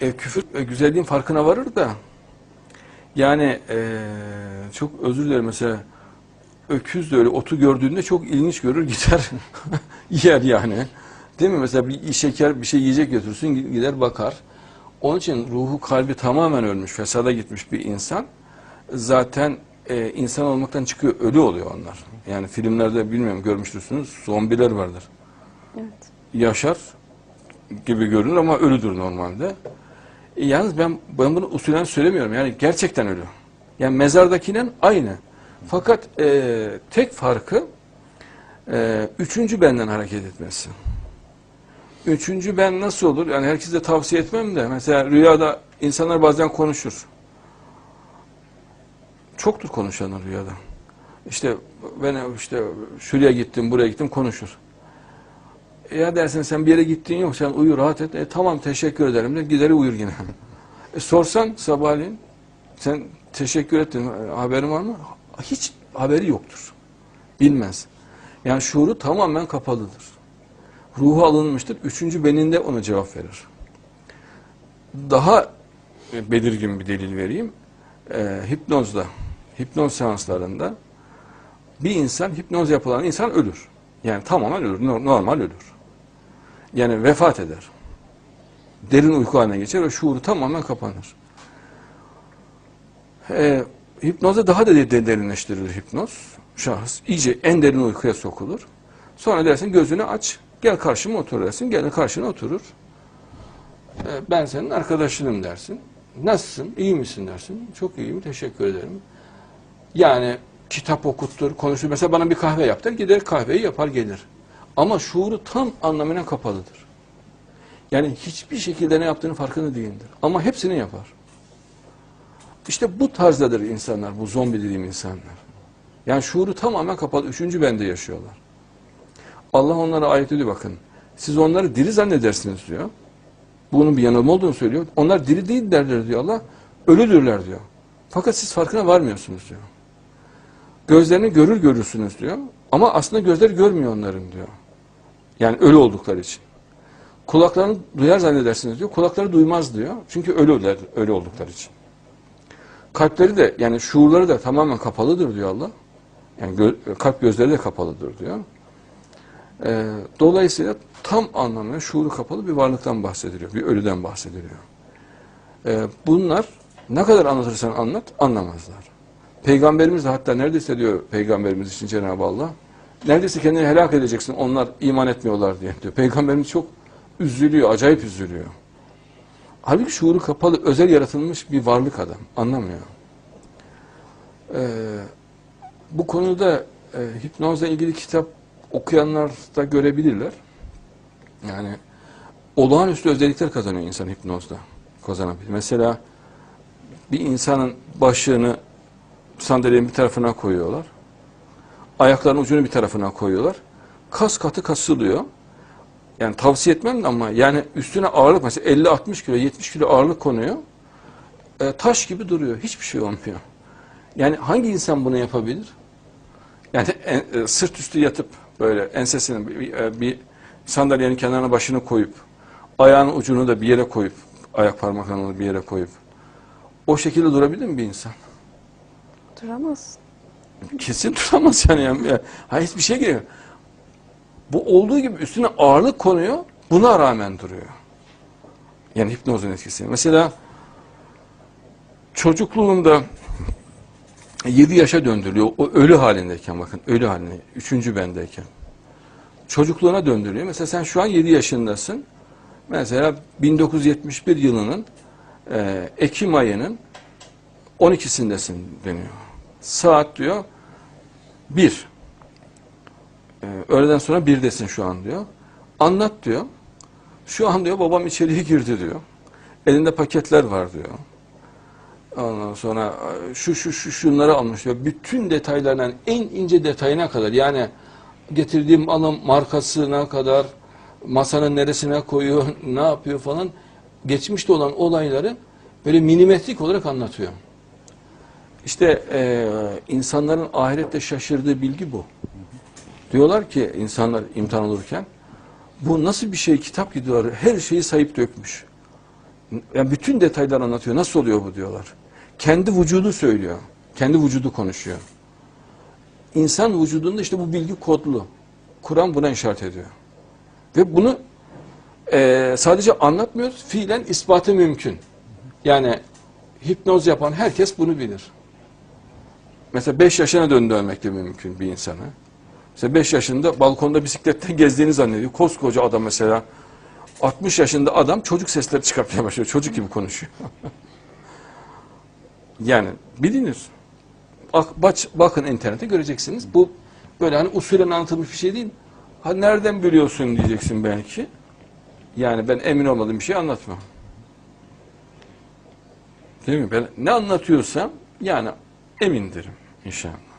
e, küfür e, güzelliğin farkına varır da yani e, çok özür dilerim mesela öküz de öyle otu gördüğünde çok ilginç görür gider yer yani. Değil mi? Mesela bir şeker bir şey yiyecek götürsün gider bakar. Onun için ruhu kalbi tamamen ölmüş, fesada gitmiş bir insan zaten e, insan olmaktan çıkıyor, ölü oluyor onlar. Yani filmlerde bilmiyorum görmüştürsünüz zombiler vardır. Evet. Yaşar gibi görünür ama ölüdür normalde. E, yalnız ben, ben bunu usulen söylemiyorum. Yani gerçekten ölü. Yani mezardakinin aynı. Fakat e, tek farkı e, üçüncü benden hareket etmesi. Üçüncü ben nasıl olur? Yani herkese tavsiye etmem de mesela rüyada insanlar bazen konuşur. Çoktur konuşanlar rüyada. İşte ben işte şuraya gittim, buraya gittim konuşur. E ya dersin sen bir yere gittiğin yok, sen uyu rahat et. E tamam teşekkür ederim de gideri uyur yine. e sorsan sabahleyin sen teşekkür ettin, haberin var mı? Hiç haberi yoktur. Bilmez. Yani şuuru tamamen kapalıdır. Ruhu alınmıştır. Üçüncü beninde ona cevap verir. Daha e, belirgin bir delil vereyim. E, hipnozda, hipnoz seanslarında bir insan, hipnoz yapılan insan ölür. Yani tamamen ölür, no- normal ölür. Yani vefat eder. Derin uyku haline geçer ve şuuru tamamen kapanır. E, hipnozda daha da de- derinleştirilir hipnoz. Şahıs iyice en derin uykuya sokulur. Sonra dersin gözünü aç, gel karşıma otur dersin. Gel karşına oturur. E, ben senin arkadaşınım dersin. Nasılsın, iyi misin dersin. Çok iyiyim, teşekkür ederim. Yani kitap okuttur, konuşur. Mesela bana bir kahve yap der, gider kahveyi yapar gelir. Ama şuuru tam anlamına kapalıdır. Yani hiçbir şekilde ne yaptığının farkında değildir. Ama hepsini yapar. İşte bu tarzdadır insanlar, bu zombi dediğim insanlar. Yani şuuru tamamen kapalı, üçüncü bende yaşıyorlar. Allah onlara ayet ediyor bakın. Siz onları diri zannedersiniz diyor. Bunun bir yanılma olduğunu söylüyor. Onlar diri değil derler diyor Allah. Ölüdürler diyor. Fakat siz farkına varmıyorsunuz diyor. Gözlerini görür görürsünüz diyor. Ama aslında gözleri görmüyor onların diyor. Yani ölü oldukları için. Kulaklarını duyar zannedersiniz diyor. Kulakları duymaz diyor. Çünkü ölüler, ölü oldukları için. Kalpleri de yani şuurları da tamamen kapalıdır diyor Allah. Yani gö- kalp gözleri de kapalıdır diyor. Ee, dolayısıyla tam anlamıyla şuuru kapalı bir varlıktan bahsediliyor. Bir ölüden bahsediliyor. Ee, bunlar ne kadar anlatırsan anlat anlamazlar. Peygamberimiz de hatta neredeyse diyor peygamberimiz için Cenab-ı Allah neredeyse kendini helak edeceksin onlar iman etmiyorlar diye diyor. Peygamberimiz çok üzülüyor, acayip üzülüyor. Halbuki şuuru kapalı, özel yaratılmış bir varlık adam. Anlamıyor. Ee, bu konuda e, hipnozla ilgili kitap okuyanlar da görebilirler. Yani olağanüstü özellikler kazanıyor insan hipnozda. Kazanabilir. Mesela bir insanın başını sandalyenin bir tarafına koyuyorlar. Ayaklarının ucunu bir tarafına koyuyorlar. Kas katı kasılıyor. Yani tavsiye etmem de ama yani üstüne ağırlık mesela 50-60 kilo 70 kilo ağırlık konuyor. E, taş gibi duruyor. Hiçbir şey olmuyor. Yani hangi insan bunu yapabilir? Yani e, sırt üstü yatıp böyle ensesini bir, e, bir sandalyenin kenarına başını koyup ayağının ucunu da bir yere koyup ayak parmaklarını bir yere koyup o şekilde durabilir mi bir insan? Duramaz. Kesin duramaz yani. yani ya, ha, hiçbir şey geliyor. Bu olduğu gibi üstüne ağırlık konuyor. Buna rağmen duruyor. Yani hipnozun etkisi. Mesela çocukluğunda 7 yaşa döndürülüyor. O ölü halindeyken bakın. Ölü halinde. Üçüncü bendeyken. Çocukluğuna döndürüyor. Mesela sen şu an 7 yaşındasın. Mesela 1971 yılının e, Ekim ayının 12'sindesin deniyor. Saat diyor bir. Ee, öğleden sonra birdesin şu an diyor. Anlat diyor. Şu an diyor babam içeriye girdi diyor. Elinde paketler var diyor. Ondan sonra e, şu şu şu şunları almış diyor. Bütün detaylarından en ince detayına kadar yani getirdiğim malın markasına kadar masanın neresine koyuyor, ne yapıyor falan geçmişte olan olayları böyle milimetrik olarak anlatıyor. İşte e, insanların ahirette şaşırdığı bilgi bu. Diyorlar ki insanlar imtihan olurken bu nasıl bir şey kitap gidiyor her şeyi sayıp dökmüş. Yani bütün detayları anlatıyor. Nasıl oluyor bu diyorlar. Kendi vücudu söylüyor. Kendi vücudu konuşuyor. İnsan vücudunda işte bu bilgi kodlu. Kur'an buna işaret ediyor. Ve bunu eee, sadece anlatmıyoruz, fiilen ispatı mümkün. Yani hipnoz yapan herkes bunu bilir. Mesela 5 yaşına döndürmek de mümkün bir insanı. Mesela 5 yaşında balkonda bisikletten gezdiğini zannediyor. Koskoca adam mesela 60 yaşında adam çocuk sesleri çıkartmaya başlıyor. Çocuk gibi konuşuyor. yani bilinir. Bak, baç- bakın internete göreceksiniz. Bu böyle hani usulen anlatılmış bir şey değil. Ha nereden biliyorsun diyeceksin belki. Yani ben emin olmadığım bir şey anlatmam. Değil mi? Ben ne anlatıyorsam yani emindirim inşallah.